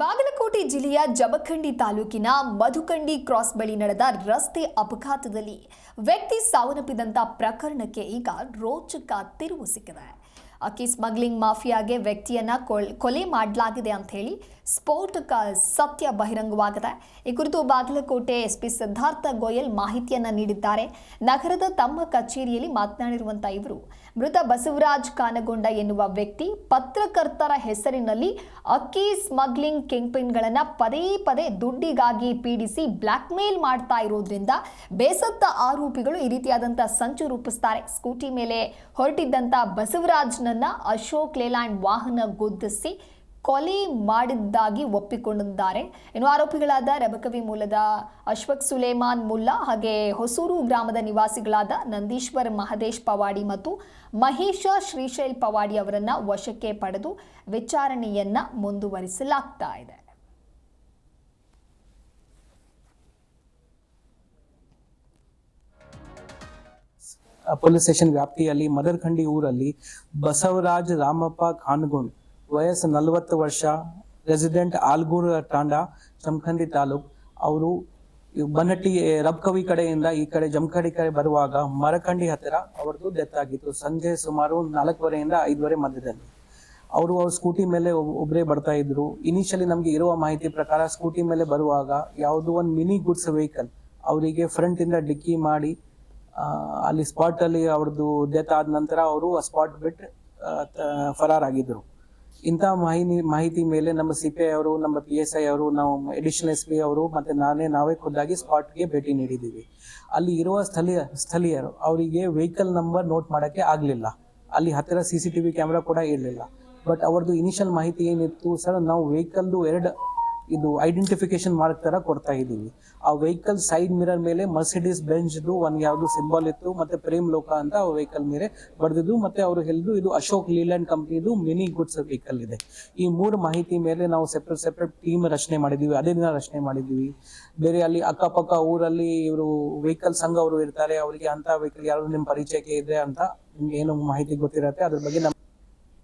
ಬಾಗಲಕೋಟೆ ಜಿಲ್ಲೆಯ ಜಮಖಂಡಿ ತಾಲೂಕಿನ ಮಧುಕಂಡಿ ಕ್ರಾಸ್ ಬಳಿ ನಡೆದ ರಸ್ತೆ ಅಪಘಾತದಲ್ಲಿ ವ್ಯಕ್ತಿ ಸಾವನ್ನಪ್ಪಿದಂತ ಪ್ರಕರಣಕ್ಕೆ ಈಗ ರೋಚಕ ತಿರುವು ಸಿಕ್ಕಿದೆ. ಅಕ್ಕಿ ಸ್ಮಗ್ಲಿಂಗ್ ಮಾಫಿಯಾಗೆ ವ್ಯಕ್ತಿಯನ್ನ ಕೊಲ್- ಮಾಡಲಾಗಿದೆ ಅಂತ ಹೇಳಿ ಸ್ಫೋಟಕ ಸತ್ಯ ಬಹಿರಂಗವಾಗಿದೆ. ಈ ಕುರಿತು ಬಾಗಲಕೋಟೆ ಎಸ್ಪಿ ಸಿದ್ಧಾರ್ಥ ಗೋಯಲ್ ಮಾಹಿತಿಯನ್ನ ನೀಡಿದ್ದಾರೆ. ನಗರದ ತಮ್ಮ ಕಚೇರಿಯಲ್ಲಿ ಮಾತನಾಡಿರುವಂತ ಇವರು, ಮೃತ ಬಸವರಾಜ್ ಕಾನಗೊಂಡ ಎನ್ನುವ ವ್ಯಕ್ತಿ ಪತ್ರಕರ್ತರ ಹೆಸರಿನಲ್ಲಿ ಅಕ್ಕಿ ಸ್ಮಗ್ಲಿಂಗ್ ಕಿಂಗ್ಪಿನ್ಗಳನ್ನ ಪದೇ ಪದೇ ದುಡ್ಡಿಗಾಗಿ ಪೀಡಿಸಿ ಬ್ಲ್ಯಾಕ್ ಮೇಲ್ ಮಾಡ್ತಾ ಇರೋದ್ರಿಂದ ಬೇಸತ್ತ ಆರೋಪಿಗಳು ಈ ರೀತಿಯಾದಂಥ ಸಂಚು ರೂಪಿಸ್ತಾರೆ. ಸ್ಕೂಟಿ ಮೇಲೆ ಹೊರಟಿದ್ದಂಥ ಅಶೋಕ್ ಲೇಲ್ಯಾಂಡ್ ವಾಹನ ಗುದ್ದಿಸಿ ಕೊಲೆ ಮಾಡಿದ್ದಾಗಿ ಒಪ್ಪಿಕೊಂಡಿದ್ದಾರೆ. ಇನ್ನು ಆರೋಪಿಗಳಾದ ರಬಕವಿ ಮೂಲದ ಅಶ್ವಕ್ ಸುಲೇಮಾನ್ ಮುಲ್ಲಾ ಹಾಗೆ ಹೊಸೂರು ಗ್ರಾಮದ ನಿವಾಸಿಗಳಾದ ನಂದೀಶ್ವರ್ ಮಹದೇಶ್ ಪವಾಡಿ ಮತ್ತು ಮಹೇಶ ಶ್ರೀಶೈಲ್ ಪವಾಡಿ ಅವರನ್ನ ವಶಕ್ಕೆ ಪಡೆದು ವಿಚಾರಣೆಯನ್ನ ಮುಂದುವರಿಸಲಾಗ್ತಾ ಇದೆ. ಪೊಲೀಸ್ ಸ್ಟೇಷನ್ ವ್ಯಾಪ್ತಿಯಲ್ಲಿ ಮದರ್ಖಂಡಿ ಊರಲ್ಲಿ ಬಸವರಾಜ್ ರಾಮಪ್ಪ ಖಾನ್ಗುಂಡ್, ವಯಸ್ಸು ನಲವತ್ತು ವರ್ಷ, ರೆಸಿಡೆಂಟ್ ಆಲ್ಗೂರ್ ತಾಂಡ ಜಮಖಂಡಿ ತಾಲೂಕ್. ಅವರು ಬನ್ನಟ್ಟಿ ರಬ್ಕವಿ ಕಡೆಯಿಂದ ಈ ಕಡೆ ಜಮಖಂಡಿ ಕಡೆ ಬರುವಾಗ ಮರಖಂಡಿ ಹತ್ತಿರ ಅವರದು ಡೆತ್ ಆಗಿತ್ತು. ಸಂಜೆ ಸುಮಾರು ನಾಲ್ಕುವರೆಯಿಂದ ಐದುವರೆ ಮಧ್ಯದಲ್ಲಿ. ಅವರು ಅವ್ರ ಸ್ಕೂಟಿ ಮೇಲೆ ಒಬ್ಬರೇ ಬರ್ತಾ ಇದ್ರು. ಇನಿಷಿಯಲಿ ನಮಗೆ ಇರುವ ಮಾಹಿತಿ ಪ್ರಕಾರ ಸ್ಕೂಟಿ ಮೇಲೆ ಬರುವಾಗ ಯಾವುದೋ ಒಂದು ಮಿನಿ ಗುಡ್ಸ್ ವೆಹಿಕಲ್ ಅವರಿಗೆ ಫ್ರಂಟ್ ಇಂದ ಡಿಕ್ಕಿ ಮಾಡಿ ಅಲ್ಲಿ ಸ್ಪಾಟ್ ಅಲ್ಲಿ ಅವ್ರದ್ದು ಡೆತ್ ಆದ ನಂತರ ಅವರು ಆ ಸ್ಪಾಟ್ ಬಿಟ್ಟು ಫರಾರ್ ಆಗಿದ್ರು ಫರಾರಾಗಿದ್ರು. ಇಂಥ ಮಾಹಿತಿ ಮಾಹಿತಿ ಮೇಲೆ ನಮ್ಮ ಸಿ ಪಿ ಐ ಅವರು, ನಮ್ಮ ಪಿ ಎಸ್ ಐ ಅವರು, ನಾವು ಎಡಿಷನಲ್ ಎಸ್ ಪಿ ಅವರು ಮತ್ತೆ ನಾನೇ, ನಾವೇ ಖುದ್ದಾಗಿ ಸ್ಪಾಟ್ಗೆ ಭೇಟಿ ನೀಡಿದ್ದೀವಿ. ಅಲ್ಲಿ ಇರುವ ಸ್ಥಳೀಯ, ಸ್ಥಳೀಯರು ಅವರಿಗೆ ವೆಹಿಕಲ್ ನಂಬರ್ ನೋಟ್ ಮಾಡೋಕ್ಕೆ ಆಗಲಿಲ್ಲ. ಅಲ್ಲಿ ಹತ್ತಿರ C C T V camera ಕೂಡ ಇರಲಿಲ್ಲ. ಬಟ್ ಅವ್ರದ್ದು ಇನಿಷಿಯಲ್ ಮಾಹಿತಿ ಏನಿತ್ತು ಸರ್ ನಾವು ವೆಹಿಕಲ್ದು ಎರಡು ಇದು ಐಡೆಂಟಿಫಿಕೇಶನ್ ಮಾರ್ಕ್ ತರ ಕೊಡ್ತಾ ಇದ್ದೀವಿ. ಆ ವೆಹಿಕಲ್ ಸೈಡ್ ಮಿರರ್ ಮೇಲೆ ಮರ್ಸಿಡೀಸ್ ಬೆಂಚ್ದು ಒಂದು ಯಾವ್ದು ಸಿಂಬಲ್ ಇತ್ತು, ಮತ್ತೆ ಪ್ರೇಮ್ ಲೋಕ ಅಂತ ಆ ವೆಹಿಕಲ್ ಮೇಲೆ ಬರೆದಿದ್ದು, ಮತ್ತೆ ಅವರು ಹೇಳಿದ್ರು ಇದು ಅಶೋಕ್ ಲೀಲ್ಯಾಂಡ್ ಕಂಪ್ನಿದು ಮಿನಿ ಗುಡ್ಸ್ ವೆಹಿಕಲ್ ಇದೆ. ಈ ಮೂರು ಮಾಹಿತಿ ಮೇಲೆ ನಾವು ಸೆಪ್ರೇಟ್ ಸೆಪ್ರೇಟ್ ಟೀಮ್ ರಚನೆ ಮಾಡಿದ್ದೀವಿ. ಅದೇ ದಿನ ರಚನೆ ಮಾಡಿದ್ದೀವಿ. ಬೇರೆ ಅಲ್ಲಿ ಅಕ್ಕಪಕ್ಕ ಊರಲ್ಲಿ ಇವರು ವೆಹಿಕಲ್ ಸಂಘ ಅವರು ಇರ್ತಾರೆ, ಅವರಿಗೆ ಅಂತ ವೆಹಿಕಲ್ ಯಾರು ನಿಮ್ಮ ಪರಿಚಯಕ್ಕೆ ಇದೆ ಅಂತ ನಿಮ್ಗೆ ಏನು ಮಾಹಿತಿ ಗೊತ್ತಿರತ್ತೆ, ಅದ್ರ ಬಗ್ಗೆ ನಮ್ಮ